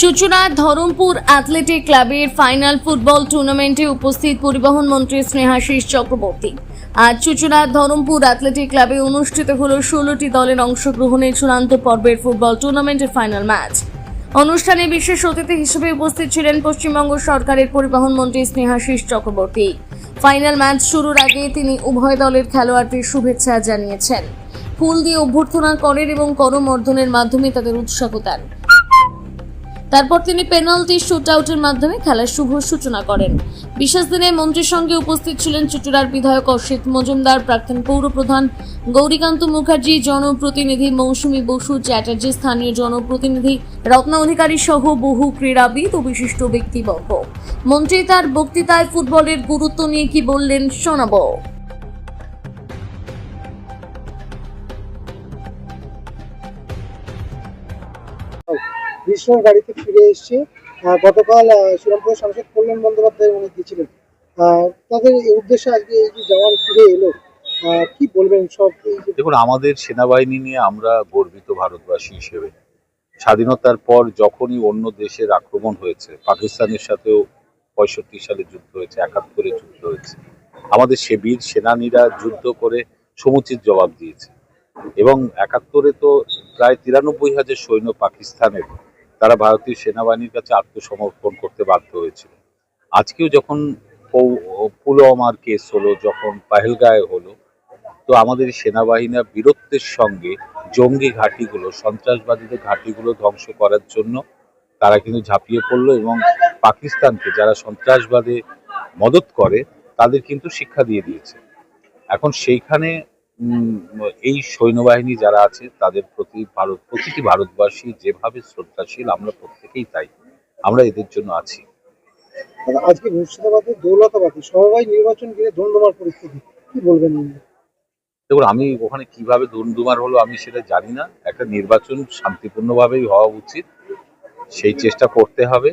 Chuchura Dharampur athletic ক্লাবের final football টুর্নামেন্টে উপস্থিত পরিবহন মন্ত্রী স্নেহাশিস চক্রবর্তী। আজ চুচুড়া ধরমপুর অ্যাথলেটিক ক্লাবে অনুষ্ঠিত হল ষোলোটি দলের অংশগ্রহণের চূড়ান্ত পর্বের ফুটবল টুর্নামেন্টের ফাইনাল ম্যাচ। অনুষ্ঠানে বিশেষ অতিথি হিসেবে উপস্থিত ছিলেন পশ্চিমবঙ্গ সরকারের পরিবহন মন্ত্রী স্নেহাশিস চক্রবর্তী। ফাইনাল ম্যাচ শুরুর আগে তিনি উভয় দলের খেলোয়াড়দের শুভেচ্ছা জানিয়েছেন। ফুল দিয়ে অভ্যর্থনা করেন এবং করমর্দনের মাধ্যমে তাদের উৎসাহ দেন। তারপর তিনি পেনাল্টি শুট আউটের মাধ্যমে খেলার শুভ সূচনা করেন। বিশেষ দিনে মন্ত্রীর সঙ্গে উপস্থিত ছিলেন চুচুড়ার বিধায়ক অসিত মজুমদার, প্রাক্তন পৌরপ্রধান গৌরীকান্ত মুখার্জি, জনপ্রতিনিধি মৌসুমী বসু চ্যাটার্জি, স্থানীয় জনপ্রতিনিধি রত্না অধিকারী সহ বহু ক্রীড়াবিদ ও বিশিষ্ট ব্যক্তিবর্গ। মন্ত্রী তার বক্তৃতায় ফুটবলের গুরুত্ব নিয়ে কি বললেন শোনাবো। গ্রীষ্মের গাড়িতে ফিরে এসছে। গতকাল শ্রীরামপুর সাংসদ কল্যাণ বন্দ্যোপাধ্যায় উনি গিয়েছিলেন। তাদের উদ্দেশ্যে আজকে এই যে জওয়ান ফিরে এলো কি বলবেন সব দেখুন, আমাদের সেনাবাহিনী নিয়ে আমরা গর্বিত ভারতবাসী হিসেবে। স্বাধীনতার পর যখনই অন্য দেশের আক্রমণ হয়েছে, পাকিস্তানের সাথেও পঁয়ষট্টি সালে যুদ্ধ হয়েছে, একাত্তরে যুদ্ধ হয়েছে। আমাদের সে বীর সেনানীরা যুদ্ধ করে সমুচিত জবাব দিয়েছে। এবং একাত্তরে তো প্রায় তিরানব্বই হাজার সৈন্য পাকিস্তানের তারা ভারতীয় সেনাবাহিনীর কাছে আত্মসমর্পণ করতে বাধ্য হয়েছিল। আজকেও যখন পুলওয়ামার কেস হলো, যখন পাহেলগাঁয়ে হলো, তো আমাদের সেনাবাহিনী বীরত্বের সঙ্গে জঙ্গি ঘাঁটিগুলো, সন্ত্রাসবাদীদের ঘাঁটিগুলো ধ্বংস করার জন্য তারা কিন্তু ঝাঁপিয়ে পড়ল এবং পাকিস্তানকে যারা সন্ত্রাসবাদে মদত করে, তাদের কিন্তু শিক্ষা দিয়ে দিয়েছে। এখন সেইখানে এই সৈন্যবাহিনী যারা আছে তাদের প্রতি ভারত প্রতিটি ভারতবাসী যেভাবে শ্রদ্ধাশীল আমরা প্রত্যেকেই তাই। আমরা এদের জন্য আছি। আজকে মুর্শিদাবাদে দৌলতাবাদে সমবায় নির্বাচন ঘিরে ধন্যবাদ পরিস্থিতি। কি বলবেন দেখুন আমি ওখানে কীভাবে দুমদুমার হলো আমি সেটা জানি না। একটা নির্বাচন শান্তিপূর্ণভাবেই হওয়া উচিত। সেই চেষ্টা করতে হবে।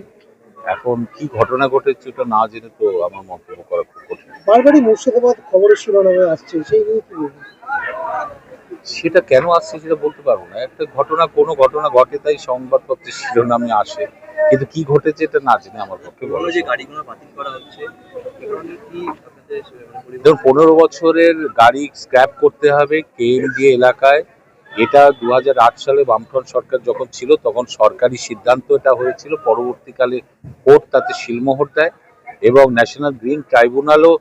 এখন কি ঘটনা ঘটেছে ওটা না জেনে তো আমার মন্তব্য করা খুব কঠিন। বারবারই মুর্শিদাবাদ খবরের শিরোনামে আসছে সেই নিয়ে কি সেটা কেন আসছে সেটা বলতে পারব না। একটা ঘটনা কোনো ঘটনা ঘটে তাই সংবাদপত্রের শিরোনামে আসে। কিন্তু কি ঘটেছে এটা না জেনে আমার পক্ষে বলা যে গাড়িগুলো বাতিল করা হচ্ছে মানে দেখুন পনেরো বছরের গাড়ি স্ক্র্যাপ করতে হবে কেএমডি এলাকায় এটা দু হাজার আট সালে বামফ্রন্ট সরকার যখন ছিল, তখন সরকারি সিদ্ধান্ত এটা হয়েছিল, পরবর্তীকালে কোর্ট তাতে শিলমোহর দেয় এবং ন্যাশনাল গ্রিন ট্রাইব্যুনালও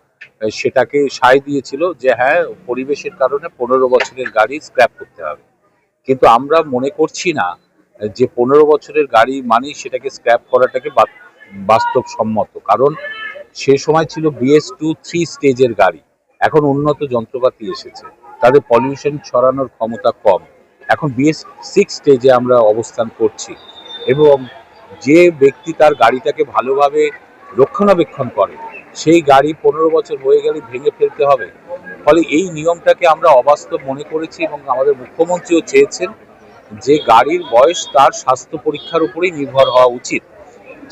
সেটাকে সায় দিয়েছিল যে হ্যাঁ পরিবেশের কারণে পনেরো বছরের গাড়ি স্ক্র্যাপ করতে হবে। কিন্তু আমরা মনে করছি না যে পনেরো বছরের গাড়ি মানেই সেটাকে স্ক্র্যাপ করাটাকে বাস্তবসম্মত। কারণ সে সময় ছিল বিএস টু থ্রি স্টেজের গাড়ি। এখন উন্নত যন্ত্রপাতি এসেছে। তাদের পলিউশন ছড়ানোর ক্ষমতা কম। এখন বিএস সিক্স স্টেজে আমরা অবস্থান করছি এবং যে ব্যক্তি তার গাড়িটাকে ভালোভাবে রক্ষণাবেক্ষণ করে, সেই গাড়ি পনেরো বছর হয়ে গেলে ভেঙে ফেলতে হবে। ফলে এই নিয়মটাকে আমরা অবাস্তব মনে করেছি এবং আমাদের মুখ্যমন্ত্রীও চেয়েছেন যে গাড়ির বয়স তার স্বাস্থ্য পরীক্ষার উপরেই নির্ভর হওয়া উচিত।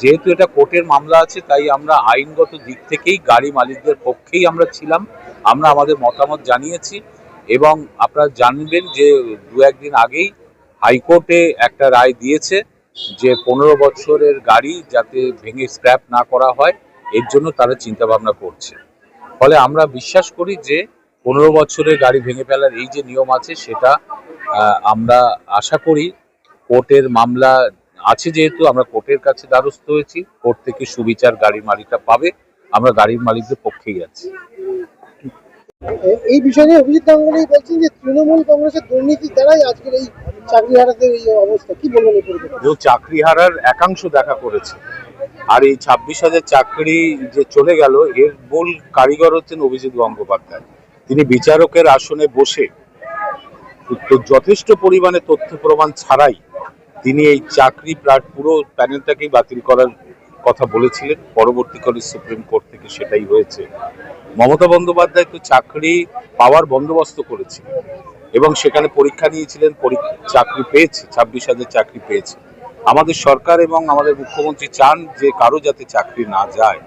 যেহেতু এটা কোর্টের মামলা আছে, তাই আমরা আইনগত দিক থেকেই গাড়ি মালিকদের পক্ষেই আমরা ছিলাম। আমরা আমাদের মতামত জানিয়েছি। এবং আপনারা জানবেন যে দু একদিন আগেই হাইকোর্টে একটা রায় দিয়েছে যে পনেরো বছরের গাড়ি যাতে ভেঙে স্ক্র্যাপ না করা হয়, এর জন্য তারা চিন্তা ভাবনা করছে। ফলে আমরা বিশ্বাস করি যে পনেরো বছরের গাড়ি ভেঙে ফেলার এই যে নিয়ম আছে, সেটা আমরা আশা করি কোর্টের মামলা আছে যেহেতু, আমরা কোর্টের কাছে দ্বারস্থ হয়েছি, কোর্ট থেকে সুবিচার গাড়ির মালিকরা পাবে, আমরা গাড়ির মালিকদের পক্ষেই আছি। এই বিষয় অভিজিৎ গাঙ্গুলি বলছেন যে তৃণমূল কংগ্রেসের দুর্নীতির দ্বারাই আজকের এই চাকরি হারাদের এই অবস্থা। কি বলবেন এই চাকরি হারার একাংশ দেখা করেছে, আর এই ছাব্বিশ হাজার চাকরি যে চলে গেল, এর মূল কারিগর হচ্ছেন অভিজিৎ গঙ্গোপাধ্যায়। তিনি বিচারকের আসনে বসে যথেষ্ট পরিমাণে তথ্য প্রমাণ ছাড়াই তিনি এই চাকরি পুরো প্যানেলটাকেই বাতিল করার কথা বলেছিলেন। পরবর্তীকালে সুপ্রিম কোর্ট থেকে সেটাই হয়েছে। মমতা বন্দ্যোপাধ্যায় তো চাকরি পাওয়ার বন্দোবস্ত করেছিলেন এবং সেখানে পরীক্ষা নিয়েছিলেন চাকরি পেয়েছে, ছাব্বিশ হাজার চাকরি পেয়েছে। আমাদের সরকার এবং আমাদের মুখ্যমন্ত্রী চান যে কারও যাতে চাকরি না যায়।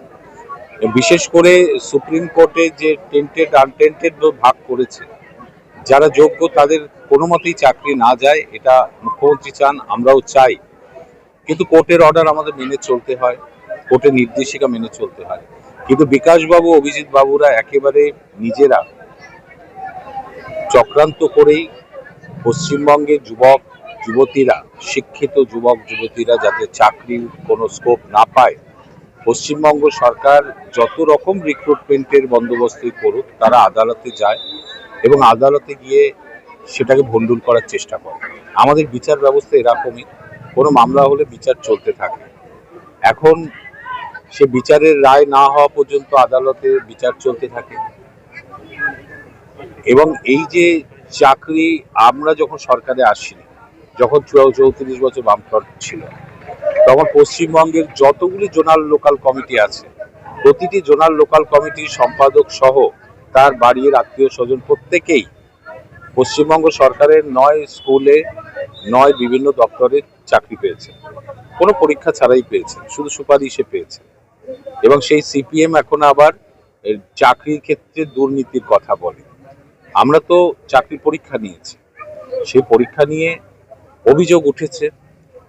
বিশেষ করে সুপ্রিম কোর্টে যে টেন্টেড, আনটেন্টেড ভাগ করেছে, যারা যোগ্য তাদের কোনো মতেই চাকরি না যায়, এটা মুখ্যমন্ত্রী চান, আমরাও চাই। কিন্তু কোর্টের অর্ডার আমাদের মেনে চলতে হয়, কোর্টের নির্দেশিকা মেনে চলতে হয়। কিন্তু বিকাশবাবু অভিজিৎ বাবুরা একেবারে নিজেরা চক্রান্ত করেই পশ্চিমবঙ্গের যুবক, যুবতীরা, শিক্ষিত যুবক, যুবতীরা যাতে চাকরির কোনো স্কোপ না পায়, পশ্চিমবঙ্গ সরকার যত রকম রিক্রুটমেন্টের বন্দোবস্তই করুক, তারা আদালতে যায় এবং আদালতে গিয়ে সেটাকে ভণ্ডুল করার চেষ্টা করে। আমাদের বিচার ব্যবস্থা এরকমই, কোনো মামলা হলে বিচার চলতে থাকে। এখন সে বিচারের রায় না হওয়া পর্যন্ত আদালতে বিচার চলতে থাকে। এবং এই যে চাকরি আমরা যখন সরকারে আসি যখন চৌত্রিশ বছর বামফ্রন্ট ছিল, তখন পশ্চিমবঙ্গের যতগুলি জোনাল লোকাল কমিটি আছে, প্রতিটি জোনাল লোকাল কমিটির সম্পাদক সহ তার বাড়ির আত্মীয় স্বজন প্রত্যেকেই পশ্চিমবঙ্গ সরকারের নয় স্কুলে, নয় বিভিন্ন দপ্তরে চাকরি পেয়েছে। কোনো পরীক্ষা ছাড়াই পেয়েছে, শুধু সুপারিশে পেয়েছে। এবং সেই সিপিএম এখন আবার চাকরির ক্ষেত্রে দুর্নীতির কথা বলে। আমরা তো চাকরি পরীক্ষা নিয়েছি। সেই পরীক্ষা নিয়ে অভিযোগ উঠেছে।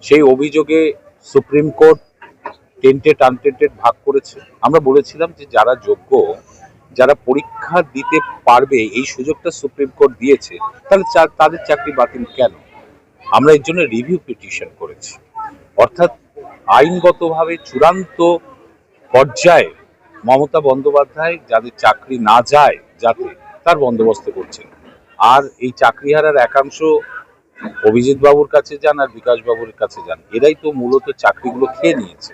সেই অভিযোগে সুপ্রিম কোর্ট টেন্টেড, আনটেন্টেড ভাগ করেছে। আমরা বলেছিলাম যে যারা যোগ্য, যারা পরীক্ষা দিতে পারবে, এই সুযোগটা সুপ্রিম কোর্ট দিয়েছে, তাহলে তাদের চাকরি বাতিল কেন? আমরা এর জন্য রিভিউ পিটিশন করেছি। অর্থাৎ আইনগতভাবে চূড়ান্ত পর্যায়ে মমতা বন্দ্যোপাধ্যায় যাদের চাকরি না যায়, যাতে তার বন্দোবস্ত করছেন। আর এই চাকরিহারার একাংশ অভিজিৎ বাবুর কাছে যান আর বিকাশ বাবুর কাছে যান। এরাই তো মূলত চাকরিগুলো খেয়ে নিয়েছে।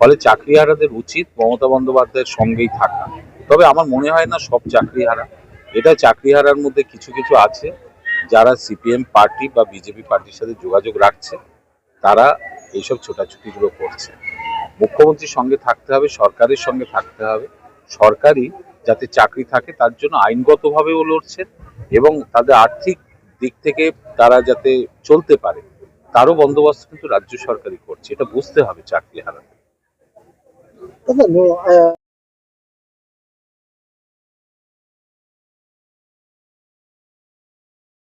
ফলে চাকরিহারাদের উচিত মমতা বন্দ্যোপাধ্যায়ের সঙ্গেই থাকা। তবে আমার মনে হয় না সব চাকরিহারা। এটা চাকরিহারার মধ্যে কিছু কিছু আছে যারা সিপিএম পার্টি বা বিজেপি পার্টির সাথে যোগাযোগ রাখছে। তারা এইসব ছোটাছুটিগুলো করছে। মুখ্যমন্ত্রীর সঙ্গে থাকতে হবে সরকারের সঙ্গে থাকতে হবে। সরকারি যাতে চাকরি থাকে তার জন্য আইনগতভাবেও লড়ছেন এবং তাদের আর্থিক দিক থেকে তারা যাতে চলতে পারে তারও বন্দোবস্ত কিন্তু রাজ্য সরকারই করছে। এটা বুঝতে হবে চাকরি হারা দাদা, ন- আহ,